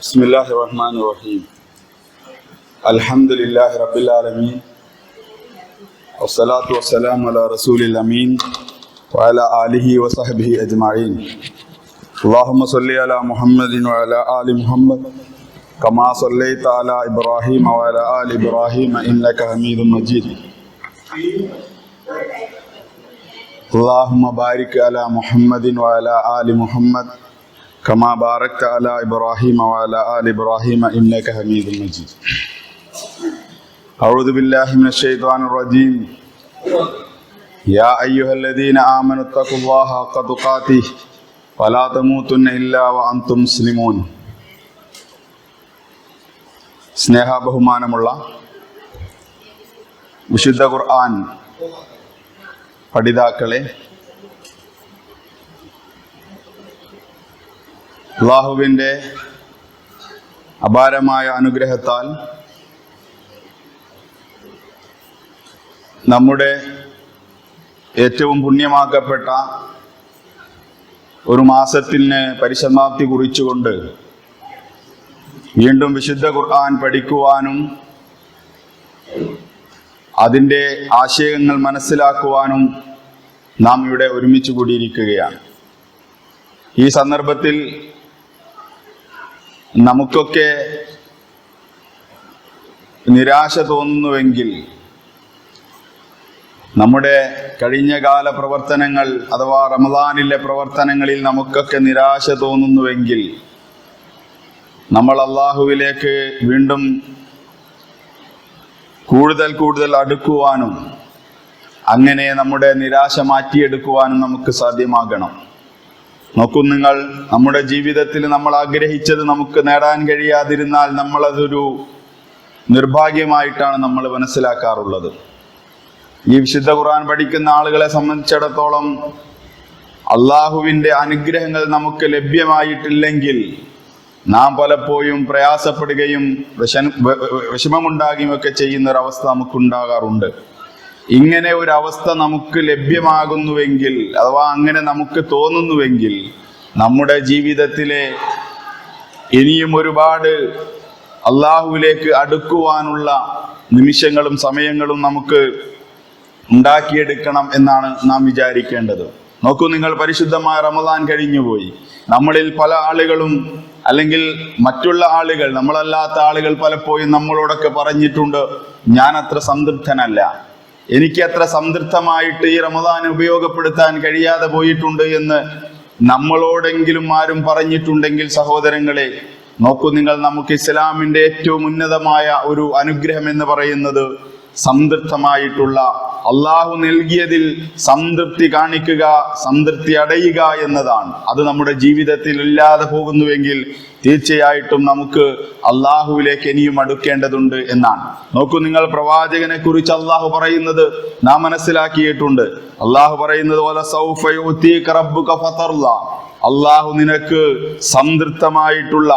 بسم اللہ الرحمن الرحیم۔ الحمد للہ رب العالمین، والصلاة والسلام علی رسول الامین وعلى آلہ وصحبہ اجمعین۔ اللہم صلی علی محمد وعلى آل محمد، کما صلیت علی ابراہیم وعلى آل ابراہیم، انکا حمید مجید۔ اللہم بارک علی محمد وعلى آل محمد كما باركت على إبراهيم وعلى آل إبراهيم إنك حميد مجيد أعوذ بالله من الشيطان الرجيم يا أيها الذين آمنوا اتقوا الله حق تقاته ولا تموتن إلا وأنتم مسلمون സ്നേഹ ബഹുമാനമുള്ള വിശുദ്ധ ഖുർആൻ പഠിതാക്കളെ അള്ളാഹുവിന്റെ അപാരമായ അനുഗ്രഹത്താൽ നമ്മുടെ ഏറ്റവും പുണ്യമാക്കപ്പെട്ട ഒരു മാസത്തിന് പരിസമാപ്തി കുറിച്ചുകൊണ്ട് വീണ്ടും വിശുദ്ധ ഖുർആൻ പഠിക്കുവാനും അതിന്റെ ആശയങ്ങൾ മനസ്സിലാക്കുവാനും നാം ഇവിടെ ഒരുമിച്ച് കൂടിയിരിക്കുകയാണ്. ഈ സന്ദർഭത്തിൽ നമുക്കൊക്കെ നിരാശ തോന്നുന്നുവെങ്കിൽ നമ്മുടെ കഴിഞ്ഞകാല പ്രവർത്തനങ്ങൾ അഥവാ റമദാനിലെ പ്രവർത്തനങ്ങളിൽ നമുക്കൊക്കെ നിരാശ തോന്നുന്നുവെങ്കിൽ നമ്മൾ അള്ളാഹുവിലേക്ക് വീണ്ടും കൂടുതൽ കൂടുതൽ അടുക്കുവാനും അങ്ങനെ നമ്മുടെ നിരാശ മാറ്റിയെടുക്കുവാനും നമുക്ക് സാധ്യമാകണം. നോക്കൂ നിങ്ങൾ നമ്മുടെ ജീവിതത്തിൽ നമ്മൾ ആഗ്രഹിച്ചത് നമുക്ക് നേടാൻ കഴിയാതിരുന്നാൽ നമ്മളതൊരു നിർഭാഗ്യമായിട്ടാണ് നമ്മൾ മനസ്സിലാക്കാറുള്ളത്. ഈ വിശുദ്ധ ഖുർആൻ പഠിക്കുന്ന ആളുകളെ സംബന്ധിച്ചിടത്തോളം അള്ളാഹുവിന്റെ അനുഗ്രഹങ്ങൾ നമുക്ക് ലഭ്യമായിട്ടില്ലെങ്കിൽ നാം പലപ്പോഴും പ്രയാസപ്പെടുകയും വിഷ വിഷമമുണ്ടാകുകയും ഒക്കെ ചെയ്യുന്ന ഒരവസ്ഥ നമുക്കുണ്ടാകാറുണ്ട്. ഇങ്ങനെ ഒരു അവസ്ഥ നമുക്ക് ലഭ്യമാകുന്നുവെങ്കിൽ അഥവാ അങ്ങനെ നമുക്ക് തോന്നുന്നുവെങ്കിൽ നമ്മുടെ ജീവിതത്തിലെ ഇനിയും ഒരുപാട് അള്ളാഹുവിലേക്ക് അടുക്കുവാനുള്ള നിമിഷങ്ങളും സമയങ്ങളും നമുക്ക് ഉണ്ടാക്കിയെടുക്കണം എന്നാണ് നാം വിചാരിക്കേണ്ടത്. നോക്കൂ നിങ്ങൾ പരിശുദ്ധമായ റമദാൻ കഴിഞ്ഞുപോയി. നമ്മളിൽ പല ആളുകളും അല്ലെങ്കിൽ മറ്റുള്ള ആളുകൾ നമ്മളല്ലാത്ത ആളുകൾ പലപ്പോഴും നമ്മളോടൊക്കെ പറഞ്ഞിട്ടുണ്ട് ഞാൻ അത്ര സംതൃപ്തനല്ല. എനിക്ക് അത്ര സംതൃപ്തമായിട്ട് ഈ റമദാൻ ഉപയോഗപ്പെടുത്താൻ കഴിയാതെ പോയിട്ടുണ്ട് എന്ന് നമ്മളോടെങ്കിലും ആരും പറഞ്ഞിട്ടുണ്ടെങ്കിൽ സഹോദരങ്ങളെ നോക്കൂ നിങ്ങൾ നമുക്ക് ഇസ്ലാമിന്റെ ഏറ്റവും ഉന്നതമായ ഒരു അനുഗ്രഹം എന്ന് പറയുന്നത് സംതൃപ്തമായിട്ടുള്ള അള്ളാഹു നൽകിയതിൽ സംതൃപ്തി കാണിക്കുക സംതൃപ്തി അടയുക എന്നതാണ്. അത് നമ്മുടെ ജീവിതത്തിൽ ഇല്ലാതെ പോകുന്നുവെങ്കിൽ തീർച്ചയായിട്ടും നമുക്ക് അള്ളാഹുവിലേക്ക് ഇനിയും അടുക്കേണ്ടതുണ്ട് എന്നാണ്. നോക്കൂ നിങ്ങൾ പ്രവാചകനെ കുറിച്ച് അള്ളാഹു പറയുന്നത് നാം മനസ്സിലാക്കിയിട്ടുണ്ട്. അള്ളാഹു പറയുന്നത് പോലെ അള്ളാഹു നിനക്ക് സംതൃപ്തമായിട്ടുള്ള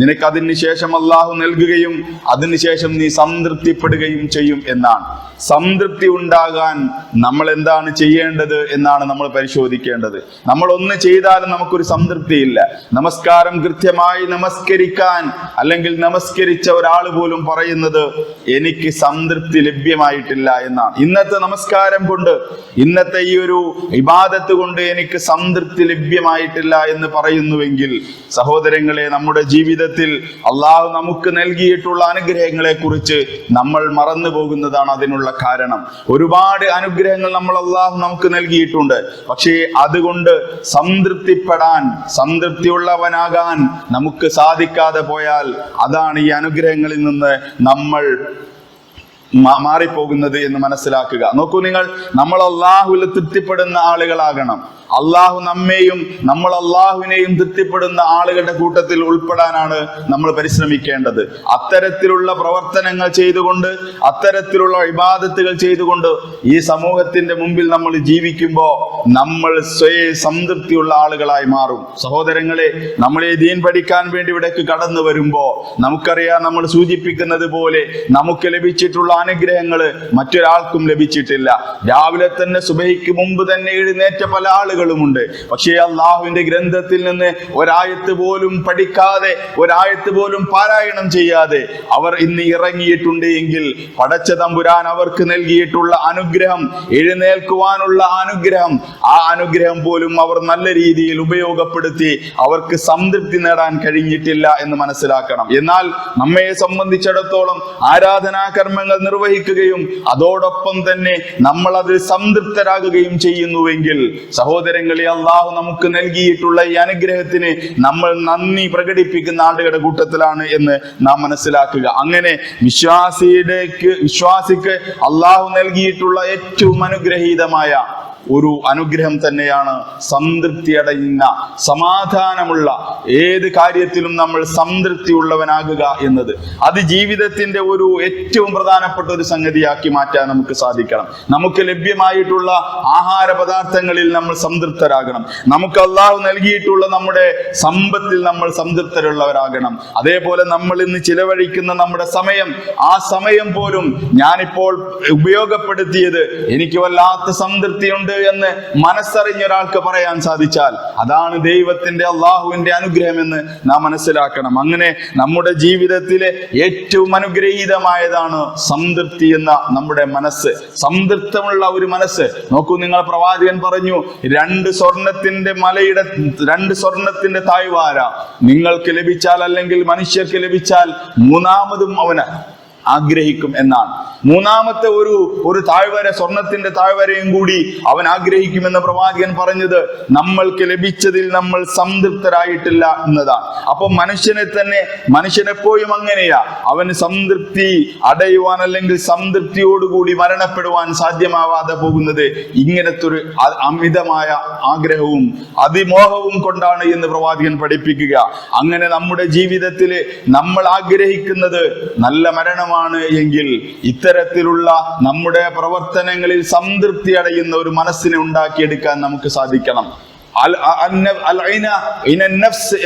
നിനക്ക് അതിന് ശേഷം അള്ളാഹു നൽകുകയും അതിനുശേഷം നീ സംതൃപ്തിപ്പെടുകയും ചെയ്യും എന്നാണ്. സംതൃപ്തി ഉണ്ടാകാൻ നമ്മൾ എന്താണ് ചെയ്യേണ്ടത് എന്നാണ് നമ്മൾ പരിശോധിക്കേണ്ടത്. നമ്മൾ ഒന്ന് ചെയ്താലും നമുക്കൊരു സംതൃപ്തിയില്ല. നമസ്കാരം കൃത്യമായി നമസ്കരിക്കാൻ അല്ലെങ്കിൽ നമസ്കരിച്ച ഒരാൾ പോലും പറയുന്നത് എനിക്ക് സംതൃപ്തി ലഭ്യമായിട്ടില്ല എന്നാണ്. ഇന്നത്തെ നമസ്കാരം കൊണ്ട് ഇന്നത്തെ ഈ ഒരു വിവാദത്ത് കൊണ്ട് എനിക്ക് സംതൃപ്തി ലഭ്യമായിട്ടില്ല എന്ന് പറയുന്നുവെങ്കിൽ സഹോദരങ്ങളെ നമ്മുടെ ജീവിതത്തിൽ അള്ളാഹു നമുക്ക് നൽകിയിട്ടുള്ള അനുഗ്രഹങ്ങളെ കുറിച്ച് നമ്മൾ മറന്നു പോകുന്നതാണ് അതിനുള്ള കാരണം. ഒരുപാട് അനുഗ്രഹങ്ങൾ നമ്മൾ അള്ളാഹു നമുക്ക് നൽകിയിട്ടുണ്ട്. പക്ഷേ അതുകൊണ്ട് സംതൃപ്തിപ്പെടാൻ സംതൃപ്തിയുള്ളവനാകാൻ നമുക്ക് സാധിക്കാതെ പോയാൽ അതാണ് ഈ അനുഗ്രഹങ്ങളിൽ നിന്ന് നമ്മൾ മാറിപ്പോകുന്നത് എന്ന് മനസ്സിലാക്കുക. നോക്കൂ നിങ്ങൾ നമ്മൾ അള്ളാഹുവിൽ തൃപ്തിപ്പെടുന്ന ആളുകളാകണം. അള്ളാഹു നമ്മെയും നമ്മൾ അള്ളാഹുവിനെയും തൃപ്തിപ്പെടുന്ന ആളുകളുടെ കൂട്ടത്തിൽ ഉൾപ്പെടാനാണ് നമ്മൾ പരിശ്രമിക്കേണ്ടത്. അത്തരത്തിലുള്ള പ്രവർത്തനങ്ങൾ ചെയ്തുകൊണ്ട് അത്തരത്തിലുള്ള ഇബാദത്തുകൾ ചെയ്തുകൊണ്ട് ഈ സമൂഹത്തിന്റെ മുമ്പിൽ നമ്മൾ ജീവിക്കുമ്പോൾ നമ്മൾ സ്വയ സംതൃപ്തിയുള്ള ആളുകളായി മാറും. സഹോദരങ്ങളെ നമ്മളെ ദീൻ പഠിക്കാൻ വേണ്ടി ഇവിടേക്ക് കടന്നു വരുമ്പോൾ നമുക്കറിയാം നമ്മൾ സൂചിപ്പിക്കുന്നത് പോലെ നമുക്ക് ലഭിച്ചിട്ടുള്ള അനുഗ്രഹങ്ങൾ മറ്റൊരാൾക്കും ലഭിച്ചിട്ടില്ല. രാവിലെ തന്നെ സുബഹിക്ക് മുമ്പ് തന്നെ എഴുന്നേറ്റ പല ആളുകൾ ആളുകളുമുണ്ട്. പക്ഷേ അള്ളാഹുവിന്റെ ഗ്രന്ഥത്തിൽ നിന്ന് ഒരായത്ത് പോലും പഠിക്കാതെ ഒരായത്ത് പോലും പാരായണം ചെയ്യാതെ അവർ ഇന്ന് ഇറങ്ങിയിട്ടുണ്ട് എങ്കിൽ പടച്ച തമ്പുരാൻ അവർക്ക് നൽകിയിട്ടുള്ള അനുഗ്രഹം എഴുന്നേൽക്കുവാനുള്ള അനുഗ്രഹം ആ അനുഗ്രഹം പോലും അവർ നല്ല രീതിയിൽ ഉപയോഗപ്പെടുത്തി അവർക്ക് സംതൃപ്തി നേടാൻ കഴിഞ്ഞിട്ടില്ല എന്ന് മനസ്സിലാക്കണം. എന്നാൽ നമ്മെ സംബന്ധിച്ചിടത്തോളം ആരാധനാ കർമ്മങ്ങൾ നിർവഹിക്കുകയും അതോടൊപ്പം തന്നെ നമ്മൾ അതിൽ സംതൃപ്തരാകുകയും ചെയ്യുന്നുവെങ്കിൽ സഹോദരങ്ങളെ അള്ളാഹു നമുക്ക് നൽകിയിട്ടുള്ള ഈ അനുഗ്രഹത്തിന് നമ്മൾ നന്ദി പ്രകടിപ്പിക്കുന്ന ആളുകളുടെ കൂട്ടത്തിലാണ് എന്ന് നാം മനസ്സിലാക്കുക. അങ്ങനെ വിശ്വാസിയുടെ വിശ്വാസിക്ക് അള്ളാഹു നൽകിയിട്ടുള്ള ഏറ്റവും അനുഗ്രഹീതമായ ഒരു അനുഗ്രഹം തന്നെയാണ് സംതൃപ്തി അടയുന്ന സമാധാനമുള്ള ഏത് കാര്യത്തിലും നമ്മൾ സംതൃപ്തി ഉള്ളവനാകുക എന്നത്. അത് ജീവിതത്തിന്റെ ഒരു ഏറ്റവും പ്രധാനപ്പെട്ട ഒരു സംഗതിയാക്കി മാറ്റാൻ നമുക്ക് സാധിക്കണം. നമുക്ക് ലഭ്യമായിട്ടുള്ള ആഹാര പദാർത്ഥങ്ങളിൽ നമ്മൾ സംതൃപ്തരാകണം. നമുക്ക് അള്ളാഹു നൽകിയിട്ടുള്ള നമ്മുടെ സമ്പത്തിൽ നമ്മൾ സംതൃപ്തരുള്ളവരാകണം. അതേപോലെ നമ്മൾ ഇന്ന് ചിലവഴിക്കുന്ന നമ്മുടെ സമയം ആ സമയം പോലും ഞാനിപ്പോൾ ഉപയോഗപ്പെടുത്തിയത് എനിക്ക് വല്ലാത്ത സംതൃപ്തിയുണ്ട് എന്ന് മനസ്സറിഞ്ഞ ഒരാൾക്ക് പറയാൻ സാധിച്ചാൽ അതാണ് ദൈവത്തിന്റെ അള്ളാഹുവിന്റെ അനുഗ്രഹം എന്ന് നാം മനസ്സിലാക്കണം. അങ്ങനെ നമ്മുടെ ജീവിതത്തിലെ ഏറ്റവും അനുഗ്രഹീതമായതാണ് സംതൃപ്തി എന്ന നമ്മുടെ മനസ്സ്. സംതൃപ്തമുള്ള ഒരു മനസ്സ്. നോക്കൂ നിങ്ങൾ പ്രവാചകൻ പറഞ്ഞു രണ്ട് സ്വർണത്തിന്റെ മലയുടെ രണ്ട് സ്വർണത്തിന്റെ തായ്വാര നിങ്ങൾക്ക് ലഭിച്ചാൽ അല്ലെങ്കിൽ മനുഷ്യർക്ക് ലഭിച്ചാൽ മൂന്നാമതും അവന് ആഗ്രഹിക്കും എന്നാണ്. മൂന്നാമത്തെ ഒരു ഒരു താഴ്വര സ്വർണത്തിന്റെ താഴ്വരയും കൂടി അവൻ ആഗ്രഹിക്കുമെന്ന് പ്രവാചകൻ പറഞ്ഞത് നമ്മൾക്ക് ലഭിച്ചതിൽ നമ്മൾ സംതൃപ്തരായിട്ടില്ല എന്നതാണ്. അപ്പൊ മനുഷ്യനെ തന്നെ മനുഷ്യനെപ്പോഴും അങ്ങനെയാ. അവന് സംതൃപ്തി അടയുവാൻ അല്ലെങ്കിൽ സംതൃപ്തിയോടുകൂടി മരണപ്പെടുവാൻ സാധ്യമാവാതെ പോകുന്നത് ഇങ്ങനത്തെ ഒരു അമിതമായ ആഗ്രഹവും അതിമോഹവും കൊണ്ടാണ് എന്ന് പ്രവാചകൻ പഠിപ്പിക്കുക. അങ്ങനെ നമ്മുടെ ജീവിതത്തിൽ നമ്മൾ ആഗ്രഹിക്കുന്നത് നല്ല മരണമാണ്. എങ്കിൽ ഇത്തരത്തിലുള്ള നമ്മുടെ പ്രവർത്തനങ്ങളിൽ സംതൃപ്തി അടയുന്ന ഒരു മനസ്സിനെ ഉണ്ടാക്കിയെടുക്കാൻ നമുക്ക് സാധിക്കണം.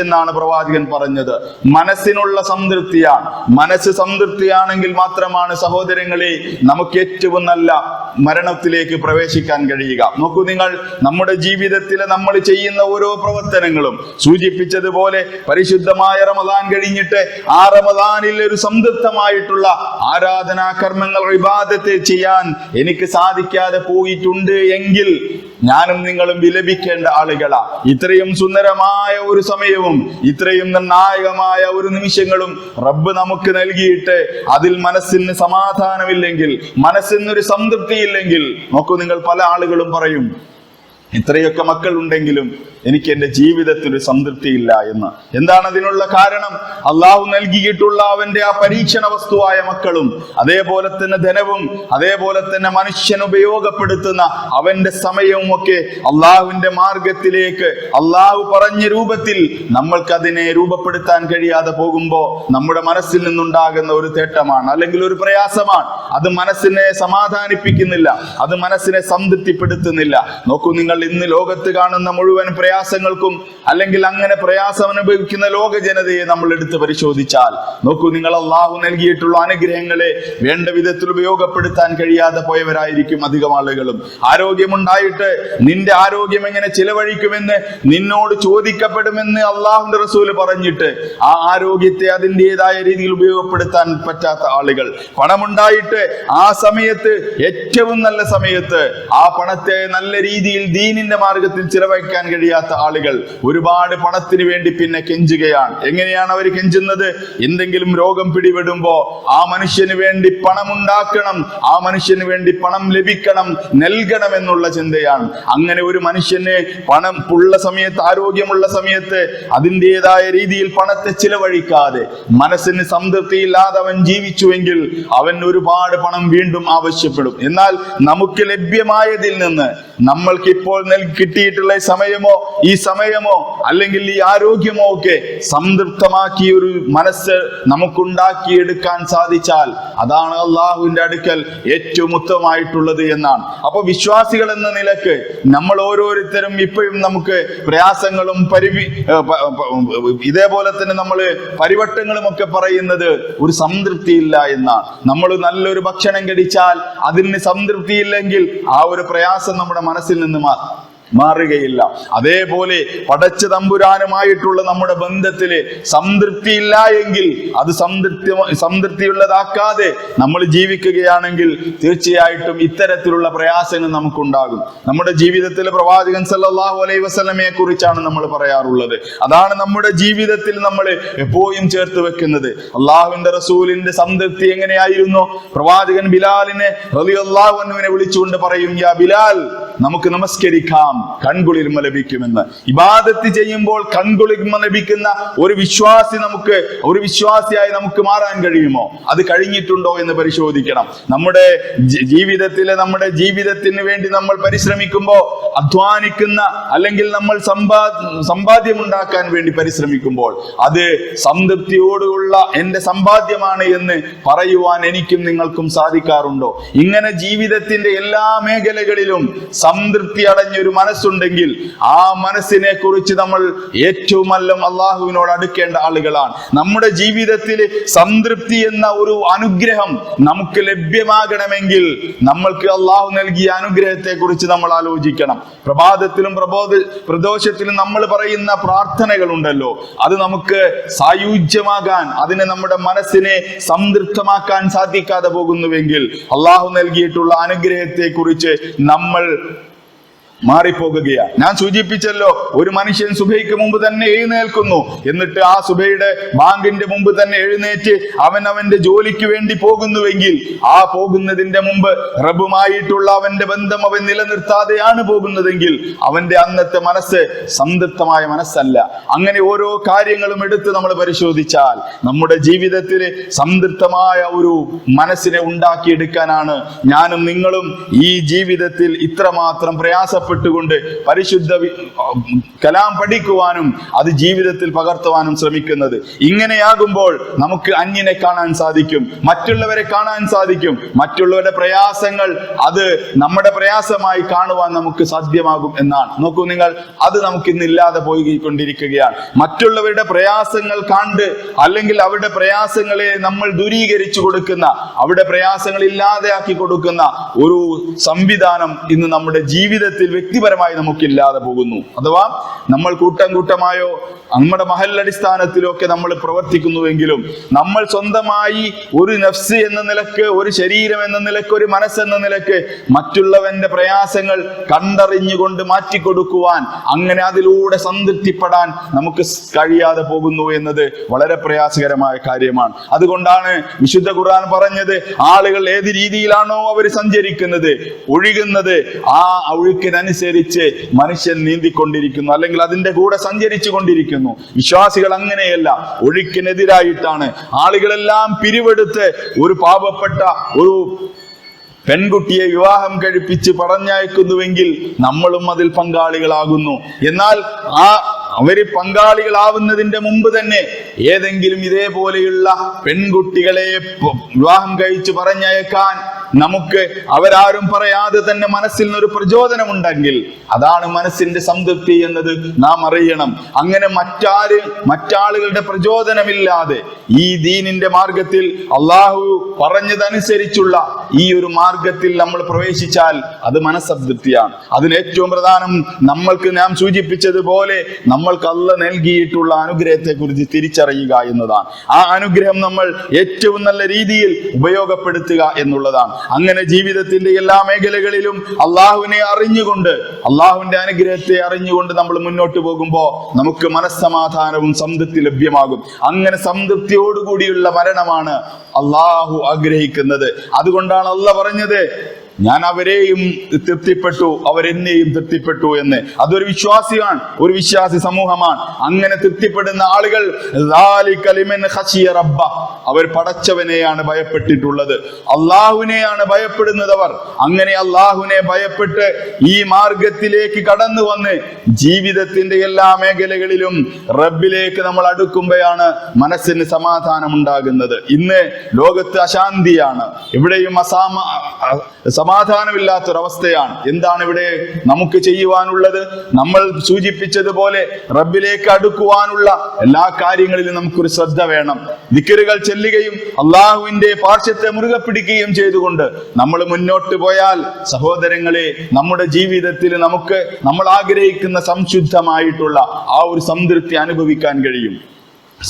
എന്നാണ് പ്രവാചകൻ പറഞ്ഞത്. മനസ്സിനുള്ള സംതൃപ്തിയാണ്. മനസ്സ് സംതൃപ്തിയാണെങ്കിൽ മാത്രമാണ് സഹോദരങ്ങളെ നമുക്ക് ഏറ്റവും നല്ല മരണത്തിലേക്ക് പ്രവേശിക്കാൻ കഴിയുക. നോക്കൂ നിങ്ങൾ നമ്മുടെ ജീവിതത്തിൽ നമ്മൾ ചെയ്യുന്ന ഓരോ പ്രവർത്തനങ്ങളും സൂചിപ്പിച്ചതുപോലെ പരിശുദ്ധമായ റമദാൻ കഴിഞ്ഞിട്ട് ആ റമദാനിൽ ഒരു സംതൃപ്തമായിട്ടുള്ള ആരാധനാ കർമ്മങ്ങൾ വിവാദത്തെ ചെയ്യാൻ എനിക്ക് സാധിക്കാതെ പോയിട്ടുണ്ട് എങ്കിൽ ഞാനും നിങ്ങളും വിലപിക്കേണ്ട ആളുകളാ. ഇത്രയും സുന്ദരമായ ഒരു സമയവും ഇത്രയും നിർണായകമായ ഒരു നിമിഷങ്ങളും റബ്ബ് നമുക്ക് നൽകിയിട്ട് അതിൽ മനസ്സിന് സമാധാനമില്ലെങ്കിൽ സംതൃപ്തി ഇല്ലെങ്കിൽ നോക്കൂ നിങ്ങൾ പല ആളുകളും പറയും ഇത്രയൊക്കെ മക്കൾ ഉണ്ടെങ്കിലും എനിക്ക് എന്റെ ജീവിതത്തിൽ ഒരു സംതൃപ്തിയില്ല എന്ന്. എന്താണ് അതിനുള്ള കാരണം? അള്ളാഹു നൽകിയിട്ടുള്ള അവന്റെ ആ പരീക്ഷണ വസ്തുവായ മക്കളും അതേപോലെ തന്നെ ധനവും അതേപോലെ തന്നെ മനുഷ്യൻ ഉപയോഗപ്പെടുത്തുന്ന അവന്റെ സമയവും ഒക്കെ അള്ളാഹുവിന്റെ മാർഗത്തിലേക്ക് അള്ളാഹു പറഞ്ഞ രൂപത്തിൽ നമ്മൾക്ക് അതിനെ രൂപപ്പെടുത്താൻ കഴിയാതെ പോകുമ്പോൾ നമ്മുടെ മനസ്സിൽ നിന്നുണ്ടാകുന്ന ഒരു തേട്ടമാണ് അല്ലെങ്കിൽ ഒരു പ്രയാസമാണ്. അത് മനസ്സിനെ സമാധാനിപ്പിക്കുന്നില്ല അത് മനസ്സിനെ സംതൃപ്തിപ്പെടുത്തുന്നില്ല. നോക്കൂ നിങ്ങൾ ഇന്ന് ലോകത്ത് കാണുന്ന മുഴുവൻ പ്രയാസങ്ങൾക്കും അല്ലെങ്കിൽ അങ്ങനെ പ്രയാസം അനുഭവിക്കുന്ന ലോക ജനതയെ നമ്മൾ എടുത്ത് പരിശോധിച്ചാൽ നോക്കൂ നിങ്ങൾ അള്ളാഹു നൽകിയിട്ടുള്ള അനുഗ്രഹങ്ങളെ വേണ്ട വിധത്തിൽ ഉപയോഗപ്പെടുത്താൻ കഴിയാതെ പോയവരായിരിക്കും അധികം ആളുകളും. ആരോഗ്യമുണ്ടായിട്ട് നിന്റെ ആരോഗ്യം എങ്ങനെ ചിലവഴിക്കുമെന്ന് നിന്നോട് ചോദിക്കപ്പെടുമെന്ന് അള്ളാഹുന്റെ റസൂൽ പറഞ്ഞിട്ട് ആ ആരോഗ്യത്തെ അതിന്റെതായ രീതിയിൽ ഉപയോഗപ്പെടുത്താൻ പറ്റാത്ത ആളുകൾ. പണമുണ്ടായിട്ട് ആ സമയത്ത് ഏറ്റവും നല്ല സമയത്ത് ആ പണത്തെ നല്ല രീതിയിൽ ദീനിന്റെ മാർഗത്തിൽ ചിലവഴിക്കാൻ കഴിയാത്ത ആളുകൾ ഒരുപാട് പണത്തിന് വേണ്ടി പിന്നെ കെഞ്ചുകയാണ്. എങ്ങനെയാണ് അവർ കെഞ്ചുന്നത്? എന്തെങ്കിലും രോഗം പിടിപെടുമ്പോ ആ മനുഷ്യന് വേണ്ടി പണം ഉണ്ടാക്കണം ആ മനുഷ്യന് വേണ്ടി പണം ലഭിക്കണം നൽകണം എന്നുള്ള ചിന്തയാണ്. അങ്ങനെ ഒരു മനുഷ്യന് പണം ഉള്ള സമയത്ത് ആരോഗ്യമുള്ള സമയത്ത് അതിന്റെതായ രീതിയിൽ പണത്തെ ചിലവഴിക്കാതെ മനസ്സിന് സംതൃപ്തിയില്ലാതെ അവൻ ജീവിച്ചുവെങ്കിൽ അവൻ ഒരുപാട് പണം വീണ്ടും ആവശ്യപ്പെടും. എന്നാൽ നമുക്ക് ലഭ്യമായതിൽ നിന്ന് നമ്മൾക്ക് ഇപ്പോൾ കിട്ടിയിട്ടുള്ള സമയമോ ഈ സമയമോ അല്ലെങ്കിൽ ഈ ആരോഗ്യമോ ഒക്കെ സംതൃപ്തമാക്കി ഒരു മനസ്സ് നമുക്കുണ്ടാക്കിയെടുക്കാൻ സാധിച്ചാൽ അതാണ് അള്ളാഹുവിന്റെ അടുക്കൽ ഏറ്റവും ഉത്തമമായിട്ടുള്ളത് എന്നാണ്. അപ്പൊ വിശ്വാസികൾ എന്ന നിലയ്ക്ക് നമ്മൾ ഓരോരുത്തരും ഇപ്പോഴും നമുക്ക് പ്രയാസങ്ങളും പരിവി ഇതേപോലെ തന്നെ നമ്മൾ പരിവട്ടങ്ങളും ഒക്കെ പറയുന്നത് ഒരു സംതൃപ്തിയില്ല എന്നാണ്. നമ്മൾ നല്ലൊരു ഭക്ഷണം കഴിച്ചാൽ അതിന് സംതൃപ്തിയില്ലെങ്കിൽ ആ ഒരു പ്രയാസം നമ്മുടെ മനസ്സിൽ നിന്ന് മാ മാറുകയില്ല. അതേപോലെ പടച്ച തമ്പുരാനുമായിട്ടുള്ള നമ്മുടെ ബന്ധത്തിൽ സംതൃപ്തിയില്ല എങ്കിൽ അത് സംതൃപ്തി സംതൃപ്തിയുള്ളതാക്കാതെ നമ്മൾ ജീവിക്കുകയാണെങ്കിൽ തീർച്ചയായിട്ടും ഇത്തരത്തിലുള്ള പ്രയാസങ്ങൾ നമുക്കുണ്ടാകും. നമ്മുടെ ജീവിതത്തിൽ പ്രവാചകൻ സല്ലാഹു അലൈ വസല്ലമയെ കുറിച്ചാണ് നമ്മൾ പറയാറുള്ളത്. അതാണ് നമ്മുടെ ജീവിതത്തിൽ നമ്മൾ എപ്പോഴും ചേർത്ത് വെക്കുന്നത്. അള്ളാഹുവിന്റെ റസൂലിന്റെ സംതൃപ്തി എങ്ങനെയായിരുന്നു? പ്രവാചകൻ ബിലാലിനെ റളിയല്ലാഹു അൻഹുവിനെ വിളിച്ചുകൊണ്ട് പറയും യാ ബിലാൽ നമുക്ക് നമസ്കരിക്കാം. കൺകുളിർമ ലഭിക്കുമെന്ന്. ഇബാദത്ത് ചെയ്യുമ്പോൾ കൺകുളിർമ ലഭിക്കുന്ന ഒരു വിശ്വാസി നമുക്ക് ഒരു വിശ്വാസിയായി നമുക്ക് മാറാൻ കഴിയുമോ? അത് കഴിഞ്ഞിട്ടുണ്ടോ എന്ന് പരിശോധിക്കണം. നമ്മുടെ ജീവിതത്തിലെ നമ്മുടെ ജീവിതത്തിന് വേണ്ടി നമ്മൾ പരിശ്രമിക്കുമ്പോൾ അധ്വാനിക്കുന്ന അല്ലെങ്കിൽ നമ്മൾ സമ്പാ സമ്പാദ്യം ഉണ്ടാക്കാൻ വേണ്ടി പരിശ്രമിക്കുമ്പോൾ അത് സംതൃപ്തിയോടുള്ള എന്റെ സമ്പാദ്യമാണ് എന്ന് പറയുവാൻ എനിക്കും നിങ്ങൾക്കും സാധിക്കാറുണ്ടോ? ഇങ്ങനെ ജീവിതത്തിന്റെ എല്ലാ മേഖലകളിലും സംതൃപ്തി അടഞ്ഞൊരു മനസ്സുണ്ടെങ്കിൽ ആ മനസ്സിനെ കുറിച്ച് നമ്മൾ ഏറ്റവും നല്ല അള്ളാഹുവിനോട് അടുക്കേണ്ട ആളുകളാണ്. നമ്മുടെ ജീവിതത്തിൽ സംതൃപ്തി എന്ന ഒരു അനുഗ്രഹം നമുക്ക് ലഭ്യമാകണമെങ്കിൽ നമ്മൾക്ക് അള്ളാഹു നൽകിയ അനുഗ്രഹത്തെ കുറിച്ച് നമ്മൾ ആലോചിക്കണം. പ്രഭാതത്തിലും പ്രബോധ പ്രദോഷത്തിലും നമ്മൾ പറയുന്ന പ്രാർത്ഥനകൾ ഉണ്ടല്ലോ അത് നമുക്ക് സായുജ്യമാകാൻ അതിനെ നമ്മുടെ മനസ്സിനെ സംതൃപ്തമാക്കാൻ സാധിക്കാതെ പോകുന്നുവെങ്കിൽ അള്ളാഹു നൽകിയിട്ടുള്ള അനുഗ്രഹത്തെ കുറിച്ച് നമ്മൾ മാറിപ്പോകുകയാണ്. ഞാൻ സൂചിപ്പിച്ചല്ലോ ഒരു മനുഷ്യൻ സുബൈക്ക് മുമ്പ് തന്നെ എഴുന്നേൽക്കുന്നു. എന്നിട്ട് ആ സുബൈയുടെ ബാങ്കിന്റെ മുമ്പ് തന്നെ എഴുന്നേറ്റ് അവൻ അവന്റെ ജോലിക്ക് വേണ്ടി പോകുന്നുവെങ്കിൽ ആ പോകുന്നതിന്റെ മുമ്പ് റബ്ബുമായിട്ടുള്ള അവന്റെ ബന്ധം അവൻ നിലനിർത്താതെയാണ് പോകുന്നതെങ്കിൽ അവന്റെ അന്നത്തെ മനസ്സ് സംതൃപ്തമായ മനസ്സല്ല. അങ്ങനെ ഓരോ കാര്യങ്ങളും എടുത്ത് നമ്മൾ പരിശോധിച്ചാൽ നമ്മുടെ ജീവിതത്തിൽ സംതൃപ്തമായ ഒരു മനസ്സിനെ ഉണ്ടാക്കിയെടുക്കാനാണ് ഞാനും നിങ്ങളും ഈ ജീവിതത്തിൽ ഇത്രമാത്രം പ്രയാസപ്പെട്ടുകൊണ്ട് പരിശുദ്ധ കലാം പഠിക്കുവാനും അത് ജീവിതത്തിൽ പകർത്തുവാനും ശ്രമിക്കുന്നത്. ഇങ്ങനെയാകുമ്പോൾ നമുക്ക് അന്യനെ കാണാൻ സാധിക്കും മറ്റുള്ളവരെ കാണാൻ സാധിക്കും. മറ്റുള്ളവരുടെ പ്രയാസങ്ങൾ അത് നമ്മുടെ പ്രയാസമായി കാണുവാൻ നമുക്ക് സാധ്യമാകും എന്നാണ്. നോക്കൂ നിങ്ങൾ അത് നമുക്ക് ഇന്ന് ഇല്ലാതെ പോയിക്കൊണ്ടിരിക്കുകയാണ്. മറ്റുള്ളവരുടെ പ്രയാസങ്ങൾ കണ്ട് അല്ലെങ്കിൽ അവരുടെ പ്രയാസങ്ങളെ നമ്മൾ ദൂരീകരിച്ചു കൊടുക്കുന്ന അവരുടെ പ്രയാസങ്ങൾ ഇല്ലാതെയാക്കി കൊടുക്കുന്ന ഒരു സംവിധാനം ഇന്ന് നമ്മുടെ ജീവിതത്തിൽ വ്യക്തിപരമായി നമുക്കില്ലാതെ പോകുന്നു. അഥവാ നമ്മൾ കൂട്ടം കൂട്ടമായോ നമ്മുടെ മഹല്ലടിസ്ഥാനത്തിലോ ഒക്കെ നമ്മൾ പ്രവർത്തിക്കുന്നുവെങ്കിലും നമ്മൾ സ്വന്തമായി ഒരു നഫ്സ് എന്ന നിലയ്ക്ക് ഒരു ശരീരം എന്ന നിലയ്ക്ക് ഒരു മനസ്സെന്ന നിലയ്ക്ക് മറ്റുള്ളവന്റെ പ്രയാസങ്ങൾ കണ്ടറിഞ്ഞുകൊണ്ട് മാറ്റിക്കൊടുക്കുവാൻ അങ്ങനെ അതിലൂടെ സംതൃപ്തിപ്പെടാൻ നമുക്ക് കഴിയാതെ പോകുന്നു എന്നത് വളരെ പ്രയാസകരമായ കാര്യമാണ്. അതുകൊണ്ടാണ് വിശുദ്ധ ഖുർആൻ പറഞ്ഞത് ആളുകൾ ഏത് രീതിയിലാണോ അവർ സഞ്ചരിക്കുന്നത് ഒഴുകുന്നത് ആ ഒഴുക്കിനനുസരിച്ച് മനുഷ്യൻ നീന്തിക്കൊണ്ടിരിക്കുന്നു അല്ലെങ്കിൽ അതിന്റെ കൂടെ സഞ്ചരിച്ചു കൊണ്ടിരിക്കുന്നു വിശ്വാസികൾ അങ്ങനെയല്ല. ഒഴുക്കിനെതിരായിട്ടാണ്. ആളുകളെല്ലാം പിരിവെടുത്ത് ഒരു പാപപ്പെട്ട ഒരു പെൺകുട്ടിയെ വിവാഹം കഴിപ്പിച്ച് പറഞ്ഞയക്കുന്നുവെങ്കിൽ നമ്മളും അതിൽ പങ്കാളികളാകുന്നു. എന്നാൽ ആ അവർ പങ്കാളികളാവുന്നതിന്റെ മുമ്പ് തന്നെ ഏതെങ്കിലും ഇതേപോലെയുള്ള പെൺകുട്ടികളെ വിവാഹം കഴിച്ച് പറഞ്ഞയക്കാൻ നമുക്ക് അവരാരും പറയാതെ തന്നെ മനസ്സിൽ നിന്നൊരു പ്രചോദനമുണ്ടെങ്കിൽ അതാണ് മനസ്സിന്റെ സംതൃപ്തി എന്നത് നാം അറിയണം. അങ്ങനെ മറ്റാര് മറ്റാളുകളുടെ പ്രചോദനമില്ലാതെ ഈ ദീനിന്റെ മാർഗത്തിൽ അള്ളാഹു പറഞ്ഞതനുസരിച്ചുള്ള ഈ ഒരു മാർഗത്തിൽ നമ്മൾ പ്രവേശിച്ചാൽ അത് മനസ്സംതൃപ്തിയാണ്. അതിന് ഏറ്റവും പ്രധാനം നമ്മൾക്ക് നാം സൂചിപ്പിച്ചതുപോലെ നമ്മൾക്ക് അല്ല നൽകിയിട്ടുള്ള അനുഗ്രഹത്തെ കുറിച്ച് തിരിച്ചറിയുക എന്നതാണ്. ആ അനുഗ്രഹം നമ്മൾ ഏറ്റവും നല്ല രീതിയിൽ ഉപയോഗപ്പെടുത്തുക എന്നുള്ളതാണ്. അങ്ങനെ ജീവിതത്തിന്റെ എല്ലാ മേഖലകളിലും അള്ളാഹുവിനെ അറിഞ്ഞുകൊണ്ട് അള്ളാഹുവിന്റെ അനുഗ്രഹത്തെ അറിഞ്ഞുകൊണ്ട് നമ്മൾ മുന്നോട്ട് പോകുമ്പോൾ നമുക്ക് മനസ്സമാധാനവും സംതൃപ്തി ലഭ്യമാകും. അങ്ങനെ സംതൃപ്തിയോടുകൂടിയുള്ള മരണമാണ് അള്ളാഹു ആഗ്രഹിക്കുന്നത്. അതുകൊണ്ടാണ് അല്ല പറഞ്ഞത് ഞാൻ അവരെയും തൃപ്തിപ്പെട്ടു അവരെന്നെയും തൃപ്തിപ്പെട്ടു എന്ന്. അതൊരു വിശ്വാസിയാണ് ഒരു വിശ്വാസി സമൂഹമാണ്. അങ്ങനെ തൃപ്തിപ്പെടുന്ന ആളുകൾ റബ്ബ. അവർ പടച്ചവനെയാണ് ഭയപ്പെട്ടിട്ടുള്ളത്. അള്ളാഹുവിനെയാണ് ഭയപ്പെടുന്നത് അവർ. അങ്ങനെ അള്ളാഹുവിനെ ഭയപ്പെട്ട് ഈ മാർഗത്തിലേക്ക് കടന്നു വന്ന് ജീവിതത്തിന്റെ എല്ലാ മേഖലകളിലും റബ്ബിലേക്ക് നമ്മൾ അടുക്കുമ്പോഴാണ് മനസ്സിന് സമാധാനം ഉണ്ടാകുന്നത് ഇന്ന് ലോകത്ത് അശാന്തിയാണ്. ഇവിടെയും അസാമ സമാധാനമില്ലാത്തൊരവസ്ഥയാണ്. എന്താണ് ഇവിടെ നമുക്ക് ചെയ്യുവാനുള്ളത്? നമ്മൾ സൂചിപ്പിച്ചതുപോലെ റബ്ബിലേക്ക് അടുക്കുവാനുള്ള എല്ലാ കാര്യങ്ങളിലും നമുക്കൊരു ശ്രദ്ധ വേണം. ദിക്കറുകൾ ചെല്ലുകയും അള്ളാഹുവിന്റെ പാർശ്വത്തെ മുറുകെ പിടിക്കുകയും ചെയ്തുകൊണ്ട് നമ്മൾ മുന്നോട്ട് പോയാൽ സഹോദരങ്ങളെ നമ്മുടെ ജീവിതത്തിൽ നമുക്ക് നമ്മൾ ആഗ്രഹിക്കുന്ന സംശുദ്ധമായിട്ടുള്ള ആ ഒരു സംതൃപ്തി അനുഭവിക്കാൻ കഴിയും.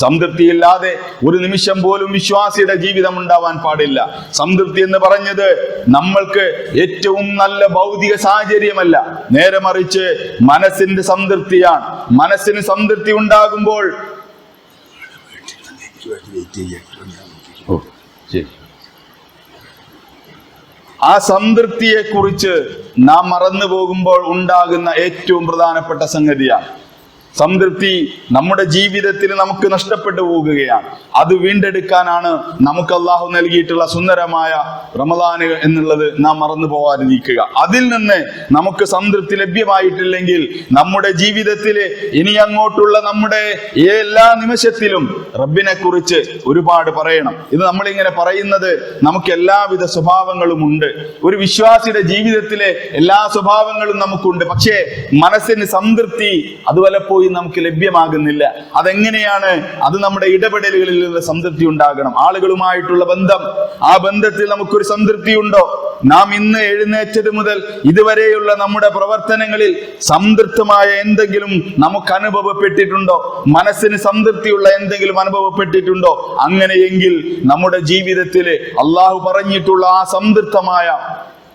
സംതൃപ്തിയില്ലാതെ ഒരു നിമിഷം പോലും വിശ്വാസിയുടെ ജീവിതം ഉണ്ടാവാൻ പാടില്ല. സംതൃപ്തി എന്ന് പറഞ്ഞത് നമ്മൾക്ക് ഏറ്റവും നല്ല ഭൗതിക സാഹചര്യമല്ല. നേരെ മറിച്ച് മനസ്സിന്റെ സംതൃപ്തിയാണ്. മനസ്സിന് സംതൃപ്തി ഉണ്ടാകുമ്പോൾ ആ സംതൃപ്തിയെ കുറിച്ച് നാം മറന്നു പോകുമ്പോൾ ഉണ്ടാകുന്ന ഏറ്റവും പ്രധാനപ്പെട്ട സംഗതിയാണ് സംതൃപ്തി നമ്മുടെ ജീവിതത്തിൽ നമുക്ക് നഷ്ടപ്പെട്ടു പോകുകയാണ്. അത് വീണ്ടെടുക്കാനാണ് നമുക്ക് അള്ളാഹു നൽകിയിട്ടുള്ള സുന്ദരമായ റമദാന് എന്നുള്ളത് നാം മറന്നു പോകാതിരിക്കുക അതിൽ നിന്ന് നമുക്ക് സംതൃപ്തി ലഭ്യമായിട്ടില്ലെങ്കിൽ നമ്മുടെ ജീവിതത്തിൽ ഇനി അങ്ങോട്ടുള്ള നമ്മുടെ എല്ലാ നിമിഷത്തിലും റബ്ബിനെ കുറിച്ച് ഒരുപാട് പറയണം. ഇത് നമ്മളിങ്ങനെ പറയുന്നത് നമുക്ക് എല്ലാവിധ സ്വഭാവങ്ങളും ഉണ്ട് ഒരു വിശ്വാസിയുടെ ജീവിതത്തിലെ എല്ലാ സ്വഭാവങ്ങളും നമുക്കുണ്ട്. പക്ഷേ മനസ്സിന് സംതൃപ്തി അത് പലപ്പോഴും നമുക്ക് ലഭ്യമാകുന്നില്ല. അതെങ്ങനെയാണ്? അത് നമ്മുടെ ഇടപെടലുകളിലുള്ള സംതൃപ്തി ഉണ്ടാകണം. ആളുകളുമായിട്ടുള്ള ബന്ധം. ആ ബന്ധത്തിൽ നമുക്കൊരു സംതൃപ്തി ഉണ്ടോ? നാം ഇന്ന് എഴുന്നേറ്റത് മുതൽ ഇതുവരെയുള്ള നമ്മുടെ പ്രവർത്തനങ്ങളിൽ സംതൃപ്തമായ എന്തെങ്കിലും നമുക്ക് അനുഭവപ്പെട്ടിട്ടുണ്ടോ? മനസ്സിന് സംതൃപ്തിയുള്ള എന്തെങ്കിലും അനുഭവപ്പെട്ടിട്ടുണ്ടോ? അങ്ങനെയെങ്കിൽ നമ്മുടെ ജീവിതത്തിൽ അള്ളാഹു പറഞ്ഞിട്ടുള്ള ആ സംതൃപ്തമായ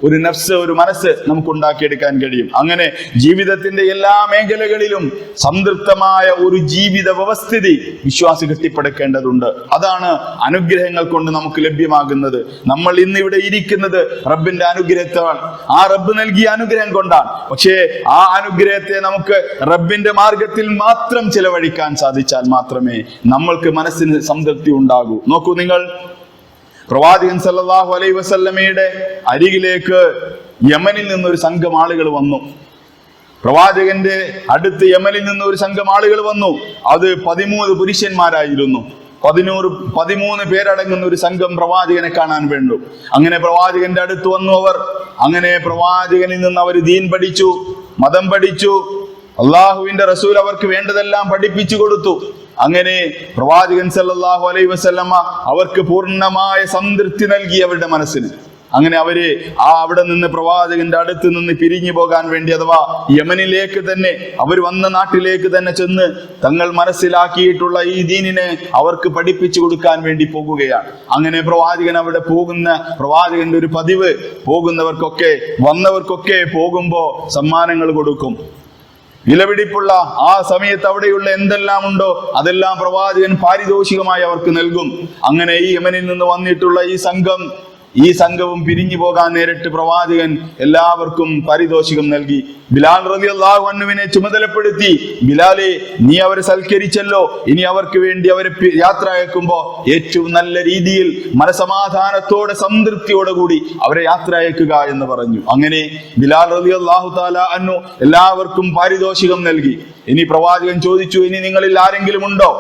ഒരു നഫ്സ് ഒരു മനസ്സ് നമുക്ക് ഉണ്ടാക്കിയെടുക്കാൻ കഴിയും. അങ്ങനെ ജീവിതത്തിന്റെ എല്ലാ മേഖലകളിലും സംതൃപ്തമായ ഒരു ജീവിത വ്യവസ്ഥിതി വിശ്വാസി കെട്ടിപ്പടുക്കേണ്ടതുണ്ട്. അതാണ് അനുഗ്രഹങ്ങൾ കൊണ്ട് നമുക്ക് ലഭ്യമാകുന്നത്. നമ്മൾ ഇന്ന് ഇവിടെ ഇരിക്കുന്നത് റബ്ബിന്റെ അനുഗ്രഹത്താണ്. ആ റബ്ബ് നൽകിയ അനുഗ്രഹം കൊണ്ടാണ്. പക്ഷേ ആ അനുഗ്രഹത്തെ നമുക്ക് റബ്ബിന്റെ മാർഗത്തിൽ മാത്രം ചിലവഴിക്കാൻ സാധിച്ചാൽ മാത്രമേ നമ്മൾക്ക് മനസ്സിന് സംതൃപ്തി ഉണ്ടാകൂ. നോക്കൂ നിങ്ങൾ പ്രവാചകൻ സല്ലാഹു അലൈ വസല്ലമയുടെ അരികിലേക്ക് യമനിൽ നിന്ന് ഒരു സംഘം ആളുകൾ വന്നു. പ്രവാചകന്റെ അടുത്ത് യമനിൽ നിന്ന് ഒരു സംഘം ആളുകൾ വന്നു. അത് പതിമൂന്ന് പുരുഷന്മാരായിരുന്നു. പതിനൂറ് പതിമൂന്ന് പേരടങ്ങുന്ന ഒരു സംഘം പ്രവാചകനെ കാണാൻ വേണ്ടു. അങ്ങനെ പ്രവാചകന്റെ അടുത്ത് വന്നു അവർ. അങ്ങനെ പ്രവാചകനിൽ നിന്ന് അവർ ദീൻ പഠിച്ചു മതം പഠിച്ചു. അള്ളാഹുവിന്റെ റസൂൽ അവർക്ക് വേണ്ടതെല്ലാം പഠിപ്പിച്ചു കൊടുത്തു. അങ്ങനെ പ്രവാചകൻ സല്ലാഹു അലൈ വസല്ലമ അവർക്ക് പൂർണമായ സംതൃപ്തി നൽകി അവരുടെ മനസ്സിന്. അങ്ങനെ അവർ ആ അവിടെ നിന്ന് പ്രവാചകന്റെ അടുത്ത് നിന്ന് പിരിഞ്ഞു പോകാൻ വേണ്ടി അഥവാ യമനിലേക്ക് തന്നെ അവർ വന്ന നാട്ടിലേക്ക് തന്നെ ചെന്ന് തങ്ങൾ മനസ്സിലാക്കിയിട്ടുള്ള ഈ ദീനിനെ അവർക്ക് പഠിപ്പിച്ചു കൊടുക്കാൻ വേണ്ടി പോകുകയാണ്. അങ്ങനെ പ്രവാചകൻ അവിടെ പോകുന്ന പ്രവാചകന്റെ ഒരു പതിവ് പോകുന്നവർക്കൊക്കെ വന്നവർക്കൊക്കെ പോകുമ്പോ സമ്മാനങ്ങൾ കൊടുക്കും. വിലപിടിപ്പുള്ള ആ സമയത്ത് അവിടെയുള്ള എന്തെല്ലാം ഉണ്ടോ അതെല്ലാം പ്രവാചകൻ പാരിതോഷികമായി അവർക്ക് നൽകും. അങ്ങനെ ഈ യമനിൽ നിന്ന് വന്നിട്ടുള്ള ഈ സംഘം ഈ സംഘവും പിരിഞ്ഞു പോകാൻ നേരിട്ട് പ്രവാചകൻ എല്ലാവർക്കും പാരിതോഷികം നൽകി. ബിലാൽ റബി അള്ളാഹു അന്നുവിനെ ചുമതലപ്പെടുത്തി ബിലാലെ നീ അവരെ സൽക്കരിച്ചല്ലോ. ഇനി അവർക്ക് വേണ്ടി അവരെ യാത്ര അയക്കുമ്പോ ഏറ്റവും നല്ല രീതിയിൽ മനസമാധാനത്തോടെ സംതൃപ്തിയോടെ കൂടി അവരെ യാത്ര അയക്കുക എന്ന് പറഞ്ഞു. അങ്ങനെ ബിലാൽ റബി അള്ളാഹു താല അന്നു എല്ലാവർക്കും പാരിതോഷികം നൽകി. ഇനി പ്രവാചകൻ ചോദിച്ചു ഇനി നിങ്ങളിൽ ആരെങ്കിലും ഉണ്ടോ?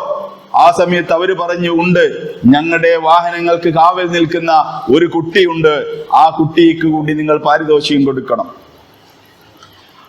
ആ സമയത്ത് അവർ പറഞ്ഞു ഉണ്ട്. ഞങ്ങളുടെ വാഹനങ്ങൾക്ക് കാവൽ നിൽക്കുന്ന ഒരു കുട്ടിയുണ്ട്. ആ കുട്ടിക്ക് കൂടി നിങ്ങൾ പാരിതോഷികം കൊടുക്കണം.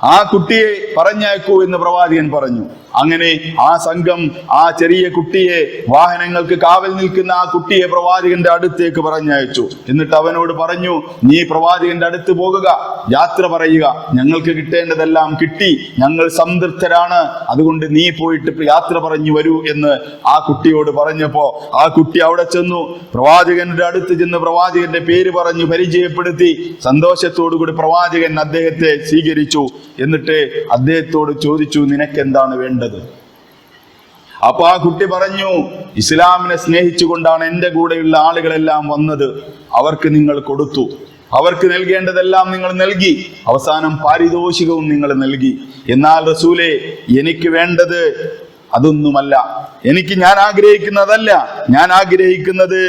ആ കുട്ടിയെ പറഞ്ഞയക്കൂ എന്ന് പ്രവാചകൻ പറഞ്ഞു. അങ്ങനെ ആ സംഘം ആ ചെറിയ കുട്ടിയെ വാഹനങ്ങൾക്ക് കാവൽ നിൽക്കുന്ന ആ കുട്ടിയെ പ്രവാചകന്റെ അടുത്തേക്ക് പറഞ്ഞയച്ചു. എന്നിട്ട് അവനോട് പറഞ്ഞു നീ പ്രവാചകന്റെ അടുത്ത് പോകുക യാത്ര പറയുക. ഞങ്ങൾക്ക് കിട്ടേണ്ടതെല്ലാം കിട്ടി. ഞങ്ങൾ സംതൃപ്തരാണ്. അതുകൊണ്ട് നീ പോയിട്ട് യാത്ര പറഞ്ഞു വരൂ എന്ന് ആ കുട്ടിയോട് പറഞ്ഞപ്പോ ആ കുട്ടി അവിടെ ചെന്നു. പ്രവാചകന്റെ അടുത്ത് ചെന്ന് പ്രവാചകന്റെ പേര് പറഞ്ഞു പരിചയപ്പെടുത്തി. സന്തോഷത്തോടു കൂടി പ്രവാചകൻ അദ്ദേഹത്തെ സ്വീകരിച്ചു. എന്നിട്ട് അദ്ദേഹത്തോട് ചോദിച്ചു നിനക്ക് എന്താണ് വേണ്ടത് അപ്പൊ ആ കുട്ടി പറഞ്ഞു ഇസ്ലാമിനെ സ്നേഹിച്ചുകൊണ്ടാണ് എന്റെ കൂടെയുള്ള ആളുകളെല്ലാം വന്നത്. അവർക്ക് നിങ്ങൾ കൊടുത്തു. അവർക്ക് നൽകേണ്ടതെല്ലാം നിങ്ങൾ നൽകി. അവസാനം പാരിതോഷികവും നിങ്ങൾ നൽകി. എന്നാൽ റസൂലെ എനിക്ക് വേണ്ടത് അതൊന്നുമല്ല. എനിക്ക് ഞാൻ ആഗ്രഹിക്കുന്നതല്ല. ഞാൻ ആഗ്രഹിക്കുന്നത്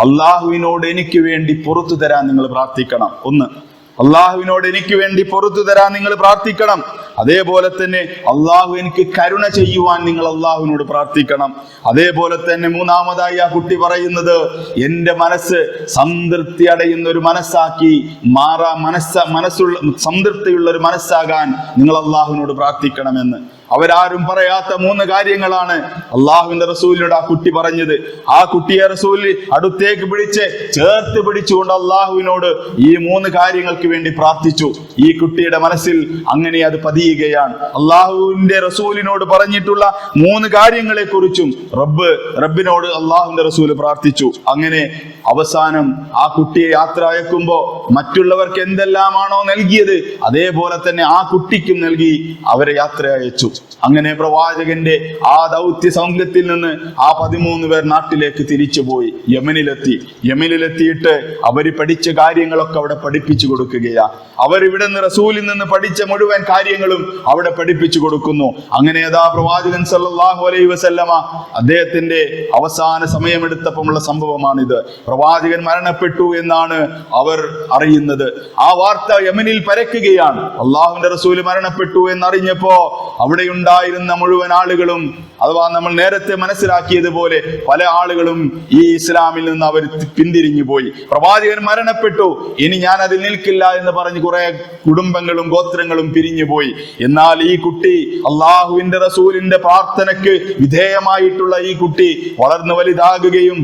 അള്ളാഹുവിനോട് എനിക്ക് വേണ്ടി പുറത്തു തരാൻ നിങ്ങൾ പ്രാർത്ഥിക്കണം. ഒന്ന്. അള്ളാഹുവിനോട് എനിക്ക് വേണ്ടി പുറത്തു തരാൻ നിങ്ങൾ പ്രാർത്ഥിക്കണം. അതേപോലെ തന്നെ അള്ളാഹു എനിക്ക് കരുണ ചെയ്യുവാൻ നിങ്ങൾ അള്ളാഹുവിനോട് പ്രാർത്ഥിക്കണം. അതേപോലെ തന്നെ മൂന്നാമതായി ആ കുട്ടി പറയുന്നത് എന്റെ മനസ്സ് സംതൃപ്തി അടയുന്ന ഒരു മനസ്സാക്കി മാറാ. മനസ്സ മനസ്സുള്ള സംതൃപ്തിയുള്ള ഒരു മനസ്സാകാൻ നിങ്ങൾ അള്ളാഹുവിനോട് പ്രാർത്ഥിക്കണമെന്ന്. അവരാരും പറയാത്ത മൂന്ന് കാര്യങ്ങളാണ് അള്ളാഹുവിന്റെ റസൂലിനോട് ആ കുട്ടി പറഞ്ഞത്. ആ കുട്ടിയെ റസൂൽ അടുത്തേക്ക് പിടിച്ച് ചേർത്ത് പിടിച്ചുകൊണ്ട് അള്ളാഹുവിനോട് ഈ മൂന്ന് കാര്യങ്ങൾക്ക് വേണ്ടി പ്രാർത്ഥിച്ചു. ഈ കുട്ടിയുടെ മനസ്സിൽ അങ്ങനെ അത് പതിയുകയാണ്. അള്ളാഹുവിന്റെ റസൂലിനോട് പറഞ്ഞിട്ടുള്ള മൂന്ന് കാര്യങ്ങളെ കുറിച്ചും റബ്ബ് റബ്ബിനോട് അള്ളാഹുവിന്റെ റസൂൽ പ്രാർത്ഥിച്ചു. അങ്ങനെ അവസാനം ആ കുട്ടിയെ യാത്ര അയക്കുമ്പോ മറ്റുള്ളവർക്ക് എന്തെല്ലാമാണോ നൽകിയത് അതേപോലെ തന്നെ ആ കുട്ടിക്കും നൽകി അവരെ യാത്ര അയച്ചു. അങ്ങനെ പ്രവാചകന്റെ ആ ദൗത്യ സംഘത്തിൽ നിന്ന് ആ പതിമൂന്ന് പേർ നാട്ടിലേക്ക് തിരിച്ചുപോയി യമനിലെത്തി. യമനിലെത്തിയിട്ട് അവർ പഠിച്ച കാര്യങ്ങളൊക്കെ അവിടെ പഠിപ്പിച്ചു കൊടുക്കുകയാ. അവർ ഇവിടെ നിന്ന് റസൂലിൽ നിന്ന് പഠിച്ച മുഴുവൻ കാര്യങ്ങളും അവിടെ പഠിപ്പിച്ചു കൊടുക്കുന്നു. അങ്ങനെ അതാ പ്രവാചകൻ സല്ലാഹു അലൈ വസല്ലമ അദ്ദേഹത്തിന്റെ അവസാന സമയമെടുത്തപ്പോഴുള്ള സംഭവമാണിത്. പ്രവാചകൻ മരണപ്പെട്ടു എന്നാണ് അവർ അറിയുന്നത്. ആ വാർത്ത യമനിൽ പരക്കുകയാണ്. അള്ളാഹുവിന്റെ റസൂൽ മരണപ്പെട്ടു എന്നറിഞ്ഞപ്പോ അവിടെ ഉണ്ടായിരുന്ന മുഴുവൻ ആളുകളും അഥവാ നമ്മൾ നേരത്തെ മനസ്സിലാക്കിയതുപോലെ പല ആളുകളും ഈ ഇസ്ലാമിൽ നിന്ന് അവർ പിന്തിരിഞ്ഞു പോയി. പ്രവാചകൻ മരണപ്പെട്ടു. ഇനി ഞാൻ അതിൽ നിൽക്കില്ല എന്ന് പറഞ്ഞ് കുറെ കുടുംബങ്ങളും ഗോത്രങ്ങളും പിരിഞ്ഞു പോയി. എന്നാൽ ഈ കുട്ടി അള്ളാഹുവിന്റെ റസൂലിന്റെ പ്രാർത്ഥനയ്ക്ക് വിധേയമായിട്ടുള്ള ഈ കുട്ടി വളർന്നു വലുതാകുകയും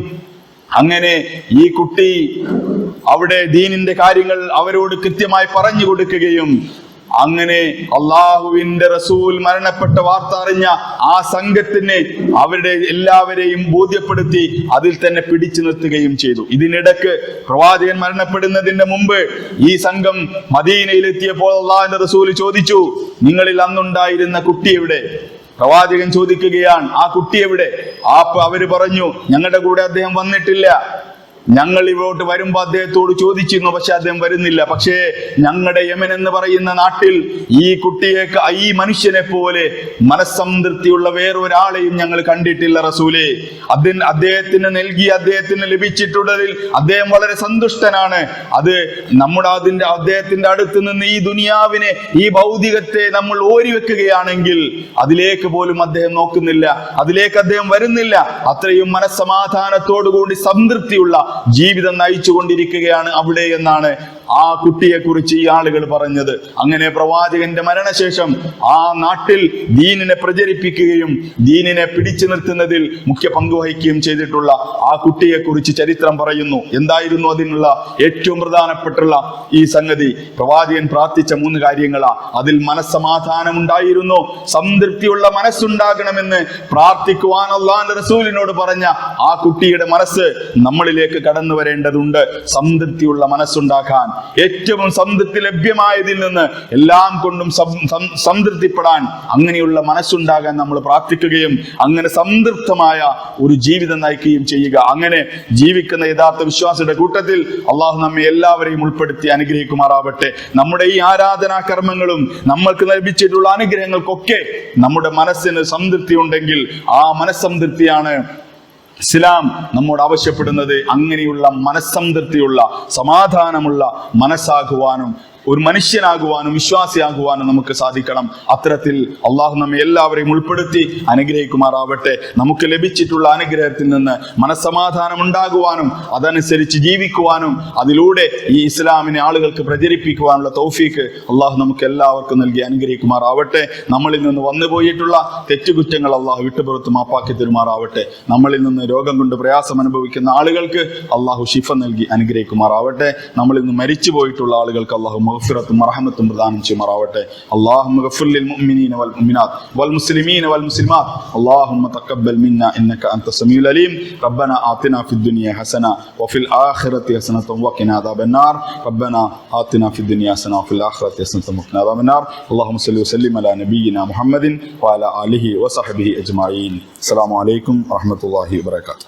അങ്ങനെ ഈ കുട്ടി അവിടെ ദീനിന്റെ കാര്യങ്ങൾ അവരോട് കൃത്യമായി പറഞ്ഞു കൊടുക്കുകയും അങ്ങനെ അള്ളാഹുവിന്റെ റസൂൽ മരണപ്പെട്ട വാർത്ത അറിഞ്ഞ ആ സംഘത്തിന് അവരുടെ എല്ലാവരെയും ബോധ്യപ്പെടുത്തി അതിൽ തന്നെ പിടിച്ചു നിർത്തുകയും ചെയ്തു. ഇതിനിടക്ക് പ്രവാചകൻ മരണപ്പെടുന്നതിന്റെ മുമ്പ് ഈ സംഘം മദീനയിലെത്തിയപ്പോൾ അള്ളാഹുന്റെ റസൂൽ ചോദിച്ചു നിങ്ങളിൽ അന്നുണ്ടായിരുന്ന കുട്ടി എവിടെ? പ്രവാചകൻ ചോദിക്കുകയാണ് ആ കുട്ടി എവിടെ? ആ അവർ പറഞ്ഞു ഞങ്ങളുടെ കൂടെ അദ്ദേഹം വന്നിട്ടില്ല. ഞങ്ങൾ ഇവിടോട്ട് വരുമ്പോ അദ്ദേഹത്തോട് ചോദിച്ചിരുന്നു പക്ഷെ അദ്ദേഹം വരുന്നില്ല. പക്ഷേ ഞങ്ങളുടെ യമൻ എന്ന് പറയുന്ന നാട്ടിൽ ഈ കുട്ടിയെ ഈ മനുഷ്യനെ പോലെ മനസ്സംതൃപ്തിയുള്ള വേറൊരാളെയും ഞങ്ങൾ കണ്ടിട്ടില്ല റസൂലെ. അതിന് അദ്ദേഹത്തിന് നൽകി അദ്ദേഹത്തിന് ലഭിച്ചിട്ടുള്ളതിൽ അദ്ദേഹം വളരെ സന്തുഷ്ടനാണ്. അത് നമ്മുടെ അതിന്റെ അദ്ദേഹത്തിന്റെ അടുത്ത് നിന്ന് ഈ ദുനിയാവിനെ ഈ ഭൗതികത്തെ നമ്മൾ ഓരി വെക്കുകയാണെങ്കിൽ അതിലേക്ക് പോലും അദ്ദേഹം നോക്കുന്നില്ല. അതിലേക്ക് അദ്ദേഹം വരുന്നില്ല. അത്രയും മനസ്സമാധാനത്തോടുകൂടി സംതൃപ്തിയുള്ള ജീവിതം നയിച്ചുകൊണ്ടിരിക്കുകയാണ് അവിടെ എന്നാണ് ആ കുട്ടിയെ കുറിച്ച് ഈ ആളുകൾ പറഞ്ഞത്. അങ്ങനെ പ്രവാചകന്റെ മരണശേഷം ആ നാട്ടിൽ ദീനിനെ പ്രചരിപ്പിക്കുകയും ദീനിനെ പിടിച്ചു നിർത്തുന്നതിൽ മുഖ്യ പങ്ക് വഹിക്കുകയും ചെയ്തിട്ടുള്ള ആ കുട്ടിയെ കുറിച്ച് ചരിത്രം പറയുന്നു. എന്തായിരുന്നു അതിനുള്ള ഏറ്റവും പ്രധാനപ്പെട്ടുള്ള ഈ സംഗതി? പ്രവാചകൻ പ്രാർത്ഥിച്ച മൂന്ന് കാര്യങ്ങളാ. അതിൽ മനസ്സമാധാനം ഉണ്ടായിരുന്നു സംതൃപ്തിയുള്ള മനസ്സുണ്ടാകണമെന്ന് പ്രാർത്ഥിക്കുവാൻ റസൂലിനോട് പറഞ്ഞ ആ കുട്ടിയുടെ മനസ്സ് നമ്മളിലേക്ക് കടന്നു വരേണ്ടതുണ്ട് സംതൃപ്തിയുള്ള മനസ്സുണ്ടാക്കാൻ ഏറ്റവും സംതൃപ്തി ലഭ്യമായതിൽ നിന്ന് എല്ലാം കൊണ്ടും സംതൃപ്തിപ്പെടാൻ അങ്ങനെയുള്ള മനസ്സുണ്ടാകാൻ നമ്മൾ പ്രാർത്ഥിക്കുകയും അങ്ങനെ സംതൃപ്തമായ ഒരു ജീവിതം നയിക്കുകയും ചെയ്യുക. അങ്ങനെ ജീവിക്കുന്ന യഥാർത്ഥ വിശ്വാസിയുടെ കൂട്ടത്തിൽ അള്ളാഹു നമ്മെ എല്ലാവരെയും ഉൾപ്പെടുത്തി അനുഗ്രഹിക്കുമാറാവട്ടെ. നമ്മുടെ ഈ ആരാധനാ കർമ്മങ്ങളും നമ്മൾക്ക് ലഭിച്ചിട്ടുള്ള അനുഗ്രഹങ്ങൾക്കൊക്കെ നമ്മുടെ മനസ്സിന് സംതൃപ്തി ഉണ്ടെങ്കിൽ ആ മനസ്സംതൃപ്തിയാണ് ഇസ്ലാം നമ്മോട് ആവശ്യപ്പെടുന്നത് അങ്ങനെയുള്ള മനസ്സംതൃപ്തിയുള്ള സമാധാനമുള്ള മനസ്സാകുവാനും ഒരു മനുഷ്യനാകുവാനും വിശ്വാസിയാകുവാനും നമുക്ക് സാധിക്കണം. അത്തരത്തിൽ അള്ളാഹു നമ്മെ എല്ലാവരെയും ഉൾപ്പെടുത്തി അനുഗ്രഹിക്കുമാറാവട്ടെ. നമുക്ക് ലഭിച്ചിട്ടുള്ള അനുഗ്രഹത്തിൽ നിന്ന് മനസ്സമാധാനം ഉണ്ടാകുവാനും അതനുസരിച്ച് ജീവിക്കുവാനും അതിലൂടെ ഈ ഇസ്ലാമിനെ ആളുകൾക്ക് പ്രചരിപ്പിക്കുവാനുള്ള തൗഫീക്ക് അള്ളാഹു നമുക്ക് എല്ലാവർക്കും നൽകി അനുഗ്രഹിക്കുമാറാവട്ടെ. നമ്മളിൽ നിന്ന് വന്നുപോയിട്ടുള്ള തെറ്റുകുറ്റങ്ങൾ അള്ളാഹു വിട്ടുപുറത്ത് മാപ്പാക്കി തരുമാറാവട്ടെ. നമ്മളിൽ നിന്ന് രോഗം കൊണ്ട് പ്രയാസം അനുഭവിക്കുന്ന ആളുകൾക്ക് അള്ളാഹു ഷിഫ നൽകി അനുഗ്രഹിക്കുമാറാവട്ടെ. നമ്മളിൽ നിന്ന് മരിച്ചു പോയിട്ടുള്ള ആളുകൾക്ക് അള്ളാഹു മഹഫിറത്തും മറഹമത്തും പ്രദാനം ചെയ്യുമാറാവട്ടെ അള്ളാഹു മഗഫുല്ലിൽ മുഅ്മിനീന വൽ മുഅ്മിനാത്ത് വൽ മുസ്ലിമീന വൽ മുസ്ലിമാത്ത് اللهم تقبل منا انك انت السميع العليم ربنا آتنا في الدنيا حسنه وفي الاخره حسنه وقنا عذاب النار ربنا آتنا في الدنيا حسنه وفي الاخره حسنه وقنا عذاب النار اللهم صل وسلم على نبينا محمد وعلى اله وصحبه اجمعين السلام عليكم ورحمه الله وبركاته